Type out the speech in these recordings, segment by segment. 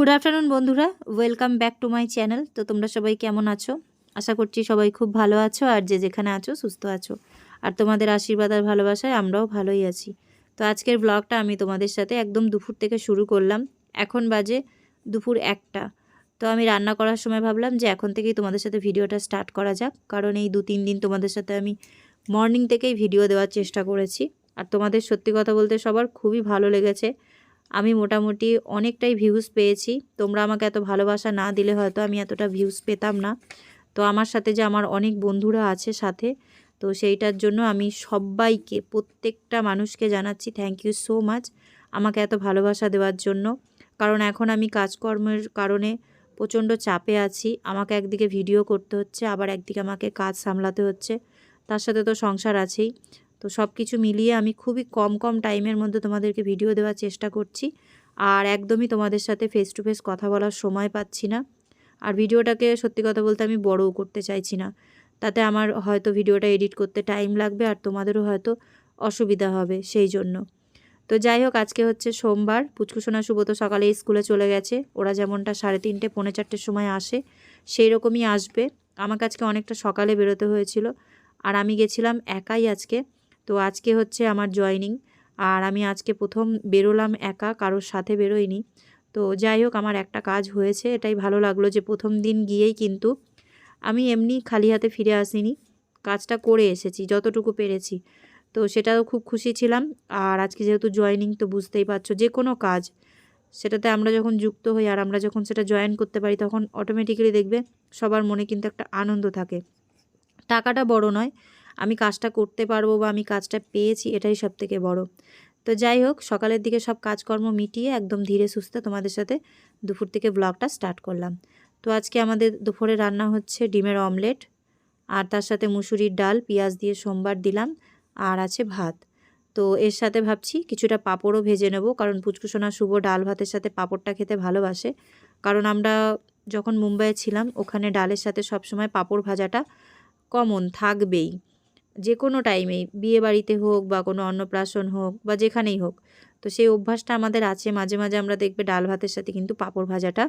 Good afternoon বন্ধুরা। Welcome back to my channel তো তোমরা সবাই কেমন আছো? আশা করছি সবাই খুব ভালো আছো আর যে যেখানে আছো, সুস্থ আছো। আর তোমাদের আশীর্বাদ আর ভালোবাসায় আমরাও ভালোই আছি। তো আজকের ব্লগটা আমি তোমাদের সাথে একদম দুপুর থেকে শুরু করলাম। এখন বাজে দুপুর একটা। তো আমি রান্না করার সময় ভাবলাম যে এখন থেকেই তোমাদের সাথে ভিডিওটা স্টার্ট করা যাক। কারণ এই দু তিন দিন তোমাদের সাথে আমি মর্নিং থেকেই ভিডিও দেওয়ার চেষ্টা করেছি। আর তোমাদের সত্যি কথা বলতে সবার খুবই ভালো লেগেছে। আমি মোটামুটি অনেকটাই ভিউজ পেয়েছি। তোমরা আমাকে এত ভালোবাসা না দিলে হয়তো আমি এতটা ভিউজ পেতাম না। তো আমার সাথে যে আমার অনেক বন্ধুরা আছে সাথে, তো সেইটার জন্য আমি সবাইকে, প্রত্যেকটা মানুষকে জানাচ্ছি থ্যাংক ইউ সো মাচ আমাকে এত ভালোবাসা দেওয়ার জন্য। কারণ এখন আমি কাজকর্মের কারণে প্রচণ্ড চাপে আছি। আমাকে একদিকে ভিডিও করতে হচ্ছে, আবার একদিকে আমাকে কাজ সামলাতে হচ্ছে। তার সাথে তো সংসার আছেই। তো সব কিছু মিলিয়ে আমি খুবই কম কম টাইমের মধ্যে তোমাদেরকে ভিডিও দেওয়ার চেষ্টা করছি। আর একদমই তোমাদের সাথে ফেস টু ফেস কথা বলার সময় পাচ্ছি না। আর ভিডিওটাকে সত্যি কথা বলতে আমি বড়ও করতে চাইছি না। তাতে আমার হয়তো ভিডিওটা এডিট করতে টাইম লাগবে আর তোমাদেরও হয়তো অসুবিধা হবে সেই জন্য। তো যাই হোক, আজকে হচ্ছে সোমবার। পুচকুসোনা শুভ তো সকালে স্কুলে চলে গেছে। ওরা যেমনটা সাড়ে তিনটে, পৌনে চারটের সময় আসে সেই রকমই আসবে। আমাকে আজকে অনেকটা সকালে বেরোতে হয়েছিল। আর আমি গেছিলাম একাই আজকে। তো আজকে হচ্ছে আমার জয়নিং। আর আমি আজকে প্রথম বেরোলাম একা, কারোর সাথে বেরোইনি। তো যাই হোক, আমার একটা কাজ হয়েছে, এটাই ভালো লাগল যে প্রথম দিন গিয়েই কিন্তু আমি এমনি খালি হাতে ফিরে আসিনি। কাজটা করে এসেছি, যতটুকু পেরেছি। তো সেটাও খুব খুশি ছিলাম। আর আজকে যেহেতু জয়নিং, তো বুঝতেই পারছ যে কোনো কাজ, সেটাতে আমরা যখন যুক্ত হই আর আমরা যখন সেটা জয়েন করতে পারি, তখন অটোমেটিক্যালি দেখবে সবার মনে কিন্তু একটা আনন্দ থাকে। টাকাটা বড় নয় আমি কাজটা করতে পারব বা আমি কাজটা পেয়েছি, এটাই সব থেকে বড়। তো যাই হোক, সকালের দিকে সব কাজকর্ম মিটিয়ে একদম ধীরে সুস্থে তোমাদের সাথে দুপুর থেকে ব্লগটা স্টার্ট করলাম। তো আজকে আমাদের দুপুরে রান্না হচ্ছে ডিমের অমলেট আর তার সাথে মুসুরির ডাল, পেঁয়াজ দিয়ে সোমবার দিলাম, আর আছে ভাত। তো এর সাথে ভাবছি কিছুটা পাঁপড়ও ভেজে নেব, কারণ পুচকুসোনা শুভ ডাল ভাতের সাথে পাঁপড়টা খেতে ভালোবাসে। কারণ আমরা যখন মুম্বাইয়ে ছিলাম, ওখানে ডালের সাথে সবসময় পাঁপড় ভাজাটা কমন থাকবেই। যে কোনো টাইমেই, বিয়ে বাড়িতে হোক বা কোনো অন্নপ্রাশন হোক বা যেখানেই হোক। তো সেই অভ্যাসটা আমাদের আছে। মাঝে মাঝে আমরা দেখবে ডাল ভাতের সাথে কিন্তু পাঁপড় ভাজাটা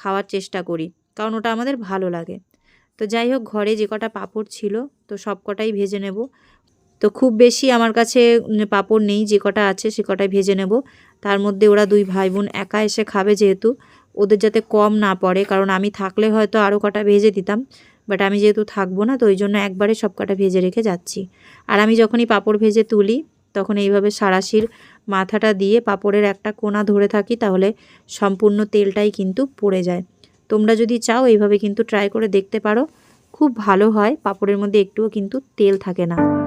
খাওয়ার চেষ্টা করি, কারণ ওটা আমাদের ভালো লাগে। তো যাই হোক, ঘরে যে কটা পাঁপড় ছিল, তো সব কটাই ভেজে নেব। তো খুব বেশি আমার কাছে পাঁপড় নেই, যে কটা আছে সে কটাই ভেজে নেব। তার মধ্যে ওরা দুই ভাই বোন একা এসে খাবে যেহেতু। ওদের যাতে কম না পড়ে, কারণ আমি থাকলে হয়তো আরও কটা ভেজে দিতাম। বাট আমি যেহেতু থাকব না, তো ওই জন্য একবারে সব কাটা ভেজে রেখে যাচ্ছি। আর আমি যখনই পাপড় ভেজে তুলি, তখন এইভাবে সারাশির মাথাটা দিয়ে পাপড়ের একটা কোনা ধরে থাকি, তাহলে সম্পূর্ণ তেলটাই কিন্তু পড়ে যায়। তোমরা যদি চাও, এইভাবে কিন্তু ট্রাই করে দেখতে পারো। খুব ভালো হয়, পাপড়ের মধ্যে একটুও কিন্তু তেল থাকে না।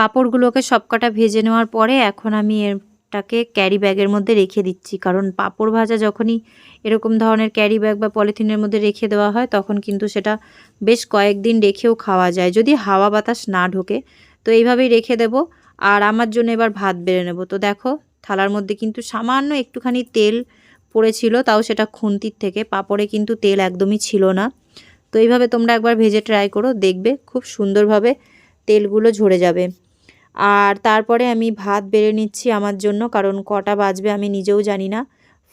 পাঁপড়গুলোকে সবকটা ভেজে নেওয়ার পরে এখন আমি এটাকে ক্যারি ব্যাগের মধ্যে রেখে দিচ্ছি। কারণ পাঁপড় ভাজা যখনই এরকম ধরনের ক্যারি ব্যাগ বা পলিথিনের মধ্যে রেখে দেওয়া হয়, তখন কিন্তু সেটা বেশ কয়েকদিন রেখেও খাওয়া যায়। যদি হাওয়া বাতাস না ঢোকে, তো এইভাবেই রেখে দেব। আর আমার জন্য এবার ভাত বেড়ে নেব। তো দেখো, থালার মধ্যে কিন্তু সামান্য একটুখানি তেল পড়েছিল, তাও সেটা খুন্তির থেকে। পাপড়ে কিন্তু তেল একদমই ছিল না। তো এইভাবে তোমরা একবার ভেজে ট্রাই করো, দেখবে খুব সুন্দরভাবে তেলগুলো ঝরে যাবে। আর তারপরে আমি ভাত বেড়ে নিচ্ছি আমার জন্য, কারণ কটা বাজবে আমি নিজেও জানি না।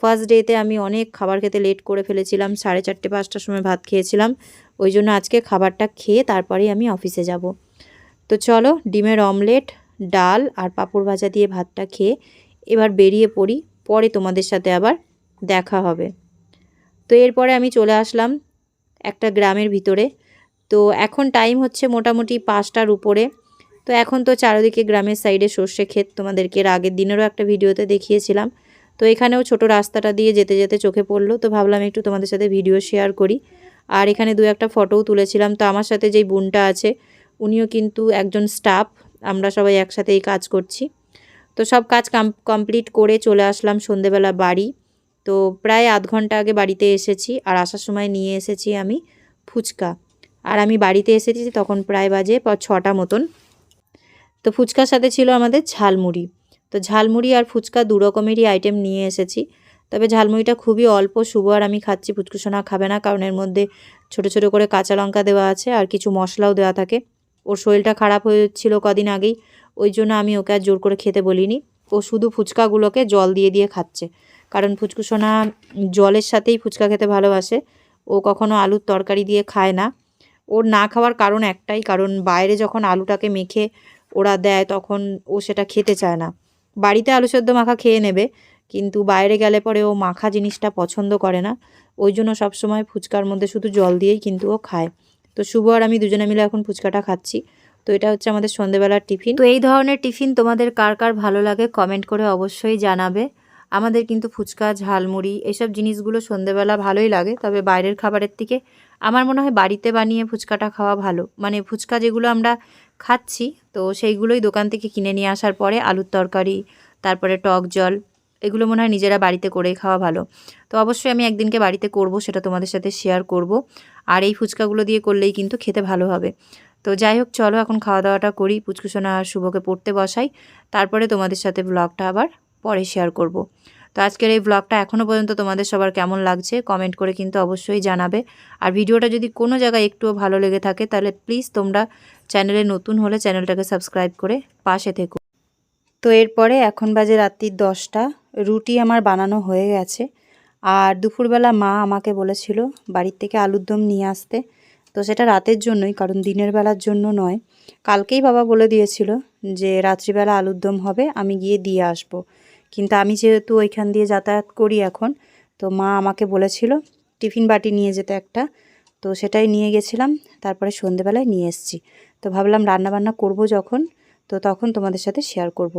ফার্স্ট ডেতে আমি অনেক খাবার খেতে লেট করে ফেলেছিলাম, সাড়ে চারটে, পাঁচটার সময় ভাত খেয়েছিলাম। ওই জন্য আজকে খাবারটা খেয়ে তারপরেই আমি অফিসে যাব। তো চলো, ডিমের অমলেট ডাল আর পাঁপড় ভাজা দিয়ে ভাতটা খেয়ে এবার বেরিয়ে পড়ি। পরে তোমাদের সাথে আবার দেখা হবে। তো এরপরে আমি চলে আসলাম একটা গ্রামের ভিতরে। তো এখন টাইম হচ্ছে মোটামুটি পাঁচটার উপরে। তো এখন তো চারিদিকে গ্রামের সাইডে সর্ষে ক্ষেত তোমাদেরকে এর আগের দিনেরও একটা ভিডিওতে দেখিয়েছিলাম। তো এখানেও ছোট রাস্তাটা দিয়ে যেতে যেতে চোখে পড়ল। তো ভাবলাম একটু তোমাদের সাথে ভিডিও শেয়ার করি। আর এখানে দু একটা ফটোও তুলেছিলাম। তো আমার সাথে যেই বোনটা আছে, উনিও কিন্তু একজন স্টাফ আমরা সবাই একসাথেই কাজ করছি। তো সব কাজ কমপ্লিট করে চলে আসলাম সন্ধেবেলা বাড়ি। তো প্রায় আধ ঘণ্টা আগে বাড়িতে এসেছি। আর আসার সময় নিয়ে এসেছি আমি ফুচকা। আর আমি বাড়িতে এসেছি তখন প্রায় বাজে ছটা মতন। তো ফুচকার সাথে ছিল আমাদের ঝালমুড়ি। তো ঝালমুড়ি আর ফুচকা দু রকমেরই আইটেম নিয়ে এসেছি। তবে ঝালমুড়িটা খুবই অল্প, শুভ আর আমি খাচ্ছি পুচকুসোনা খাবে না, কারণ এর মধ্যে ছোট ছোট করে কাঁচা লঙ্কা দেওয়া আছে আর কিছু মশলাও দেওয়া থাকে। ওর শরীরটা খারাপ হয়েছিল কদিন আগেই, ওই জন্য আমি ওকে আর জোর করে খেতে বলিনি। ও শুধু ফুচকাগুলোকে জল দিয়ে দিয়ে খাচ্ছে। কারণ ফুচকুসোনা জলের সাথেই ফুচকা খেতে ভালোবাসে। ও কখনো আলুর তরকারি দিয়ে খায় না। ওর না খাওয়ার কারণ একটাই, কারণ বাইরে যখন আলুটাকে মেখে ওরা দেয় তখন ও সেটা খেতে চায় না। বাড়িতে আলু সেদ্ধ মাখা খেয়ে নেবে, কিন্তু বাইরে গেলে পরে ও মাখা জিনিসটা পছন্দ করে না। ওই জন্য সবসময় ফুচকার মধ্যে শুধু জল দিয়েই কিন্তু ও খায়। তো শুভ আর আমি দুজনে মিলে এখন ফুচকাটা খাচ্ছি। তো এটা হচ্ছে আমাদের সন্ধেবেলার টিফিন। তো এই ধরনের টিফিন তোমাদের কার কার ভালো লাগে কমেন্ট করে অবশ্যই জানাবে। আমাদের কিন্তু ফুচকা, ঝালমুড়ি এসব জিনিসগুলো সন্ধেবেলা ভালোই লাগে। তবে বাইরের খাবারের থেকে আমার মনে হয় বাড়িতে বানিয়ে ফুচকাটা খাওয়া ভালো। মানে ফুচকা যেগুলো আমরা খাচ্ছি, তো সেইগুলোই দোকান থেকে কিনে নিয়ে আসার পরে আলুর তরকারি, তারপরে টক জল, এগুলো মনে হয় নিজেরা বাড়িতে করেই খাওয়া ভালো। তো অবশ্যই আমি একদিনকে বাড়িতে করব, সেটা তোমাদের সাথে শেয়ার করব। আর এই ফুচকাগুলো দিয়ে করলেই কিন্তু খেতে ভালো হবে। তো যাই হোক, চলো এখন খাওয়া দাওয়াটা করি। পুচকুসোনা শুভকে পড়তে বসাই। তারপরে তোমাদের সাথে ব্লগটা আবার পরে শেয়ার করব। তো আজকের এই ব্লগটা এখনও পর্যন্ত তোমাদের সবার কেমন লাগছে কমেন্ট করে কিন্তু অবশ্যই জানাবে। আর ভিডিওটা যদি কোনো জায়গায় একটুও ভালো লেগে থাকে, তাহলে প্লিজ তোমরা চ্যানেলে নতুন হলে চ্যানেলটাকে সাবস্ক্রাইব করে পাশে থেকো। তো এরপরে এখন বাজে রাত্রির দশটা, রুটি আমার বানানো হয়ে গেছে। আর দুপুরবেলা মা আমাকে বলেছিল বাড়ির থেকে আলুর দম নিয়ে আসতে। তো সেটা রাতের জন্যই, কারণ দিনের বেলার জন্য নয়। কালকেই বাবা বলে দিয়েছিল যে রাত্রিবেলা আলুর দম হবে, আমি গিয়ে দিয়ে আসব। কিন্তু আমি যেহেতু ওইখান দিয়ে যাতায়াত করি এখন, তো মা আমাকে বলেছিল টিফিন বাটি নিয়ে যেতে একটা। তো সেটাই নিয়ে গেছিলাম, তারপরে সন্ধেবেলায় নিয়ে এসেছি। তো ভাবলাম রান্নাবান্না করব যখন, তো তখন তোমাদের সাথে শেয়ার করব।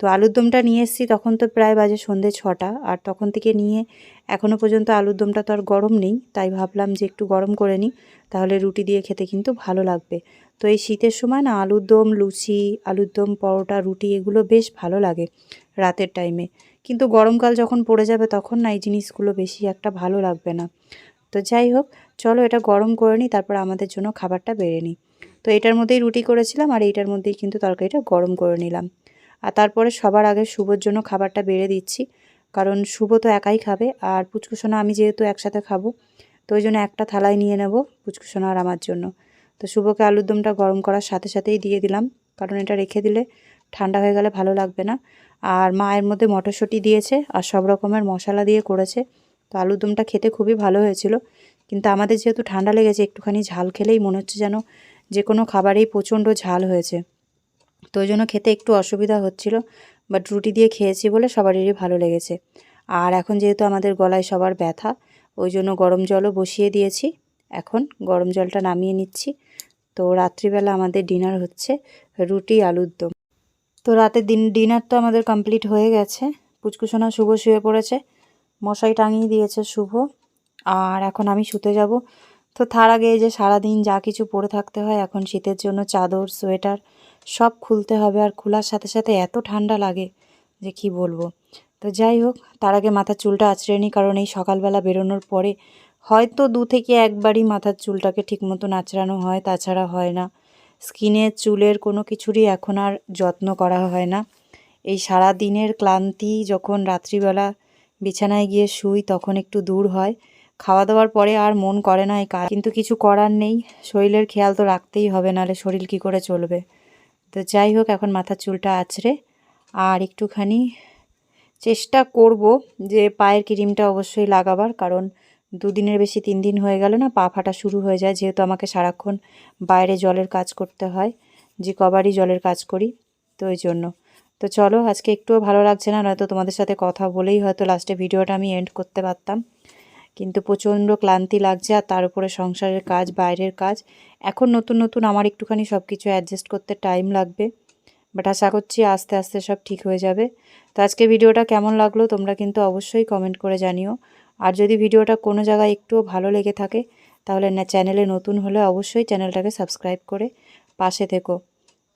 তো আলুর দমটা নিয়ে এসেছি, তখন তো প্রায় বাজে সন্ধে ছটা, আর তখন থেকে নিয়ে এখনও পর্যন্ত আলুর দমটা তো আর গরম নেই, তাই ভাবলাম যে একটু গরম করে নিই, তাহলে রুটি দিয়ে খেতে কিন্তু ভালো লাগবে। তো এই শীতের সময় না আলুর দম, লুচি, আলুর দম, পরোটা, রুটি এগুলো বেশ ভালো লাগে রাতের টাইমে। কিন্তু গরমকাল যখন পড়ে যাবে তখন না এই জিনিসগুলো বেশি একটা ভালো লাগবে না। তো যাই হোক, চলো এটা গরম করে নিই, তারপর আমাদের জন্য খাবারটা বেড়ে নিই। তো এটার মধ্যেই রুটি করেছিলাম আর এইটার মধ্যেই কিন্তু তরকারিটা গরম করে নিলাম। আর তারপরে সবার আগে শুভর জন্য খাবারটা বেড়ে দিচ্ছি। কারণ শুভ তো একাই খাবে আর পুচকুসোনা আমি যেহেতু একসাথে খাব, তো ওই জন্য একটা থালায় নিয়ে নেব পুচকুসোনা আর আমার জন্য। তো শুভকে আলুর দমটা গরম করার সাথে সাথেই দিয়ে দিলাম, কারণ এটা রেখে দিলে ঠান্ডা হয়ে গেলে ভালো লাগবে না। আর মা এর মধ্যে মটরশুঁটি দিয়েছে আর সব রকমের মশলা দিয়ে করেছে, তো আলুর দমটা খেতে খুবই ভালো হয়েছিল। কিন্তু আমাদের যেহেতু ঠান্ডা লেগেছে, একটুখানি ঝাল খেলেই মনে হচ্ছে যেন যে কোনো খাবারেই প্রচণ্ড ঝাল হয়েছে। তো ওই জন্য খেতে একটু অসুবিধা হচ্ছিল বাট রুটি দিয়ে খেয়েছি বলে সবারই ভালো লেগেছে। আর এখন যেহেতু আমাদের গলায় সবার ব্যথা, ওই জন্য গরম জলও বসিয়ে দিয়েছি। এখন গরম জলটা নামিয়ে নিচ্ছি। তো রাত্রিবেলা আমাদের ডিনার হচ্ছে রুটি, আলুর দম। তো রাতে দিন ডিনার তো আমাদের কমপ্লিট হয়ে গেছে। পুচকুসোনা শুভ শুয়ে পড়েছে। মশাই টাঙিয়ে দিয়েছে শুভ। আর এখন আমি শুতে যাব। তো তার আগে যে সারাদিন যা কিছু পরে থাকতে হয়, এখন শীতের জন্য চাদর, সোয়েটার সব খুলতে হবে আর খোলার সাথে সাথে এত ঠান্ডা লাগে যে কি বলব। তো যাই হোক, তার আগে মাথার চুলটা আঁচড়ে নিই, কারণ এই সকালবেলা বেরোনোর পরে হয়তো দু থেকে একবারই মাথার চুলটাকে ঠিক মতো আঁচড়ানো হয়, তাছাড়া হয় না। স্কিনের চুলের কোনো কিছুরই এখন আর যত্ন করা হয় না। এই সারা দিনের ক্লান্তি যখন রাত্রিবেলা বিছানায় গিয়ে শুই, তখন একটু দূর হয়। খাওয়া দাওয়ার পরে আর মন করে না এই কিন্তু কিছু করার নেই। শরীরের খেয়াল তো রাখতেই হবে, নাহলে শরীর কি করে চলবে? তো যাই হোক, এখন মাথার চুলটা আছড়ে আর একটুখানি চেষ্টা করব যে পায়ের ক্রিমটা অবশ্যই লাগাবার, কারণ দুদিনের বেশি তিন দিন হয়ে গেল না, পা ফাটা শুরু হয়ে যায়, যেহেতু আমাকে সারাক্ষণ বাইরে জলের কাজ করতে হয়, যে কবারই জলের কাজ করি, তো ওই জন্য। তো চলো, আজকে একটুও ভালো লাগছে না, নয়তো তোমাদের সাথে কথা বলেই হয়তো লাস্টে ভিডিওটা আমি এন্ড করতে পারতাম। কিন্তু প্রচণ্ড ক্লান্তি লাগছে আর তার উপরে সংসারের কাজ, বাইরের কাজ। এখন নতুন নতুন আমার একটুখানি সব কিছু অ্যাডজাস্ট করতে টাইম লাগবে। বাট আশা করছি আস্তে আস্তে সব ঠিক হয়ে যাবে। তো আজকে ভিডিওটা কেমন লাগল তোমরা কিন্তু অবশ্যই কমেন্ট করে জানিও। আর যদি ভিডিওটা কোনো জায়গায় একটুও ভালো লেগে থাকে, তাহলে না চ্যানেলে নতুন হলে অবশ্যই চ্যানেলটাকে সাবস্ক্রাইব করে পাশে থেকো।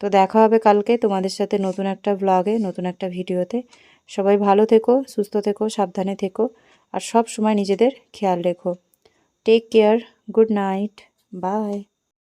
তো দেখা হবে কালকে তোমাদের সাথে নতুন একটা ব্লগে নতুন একটা ভিডিওতে সবাই ভালো থেকো, সুস্থ থেকো, সাবধানে থেকো। আর সব সময় নিজেদের খেয়াল রেখো। Take care good night bye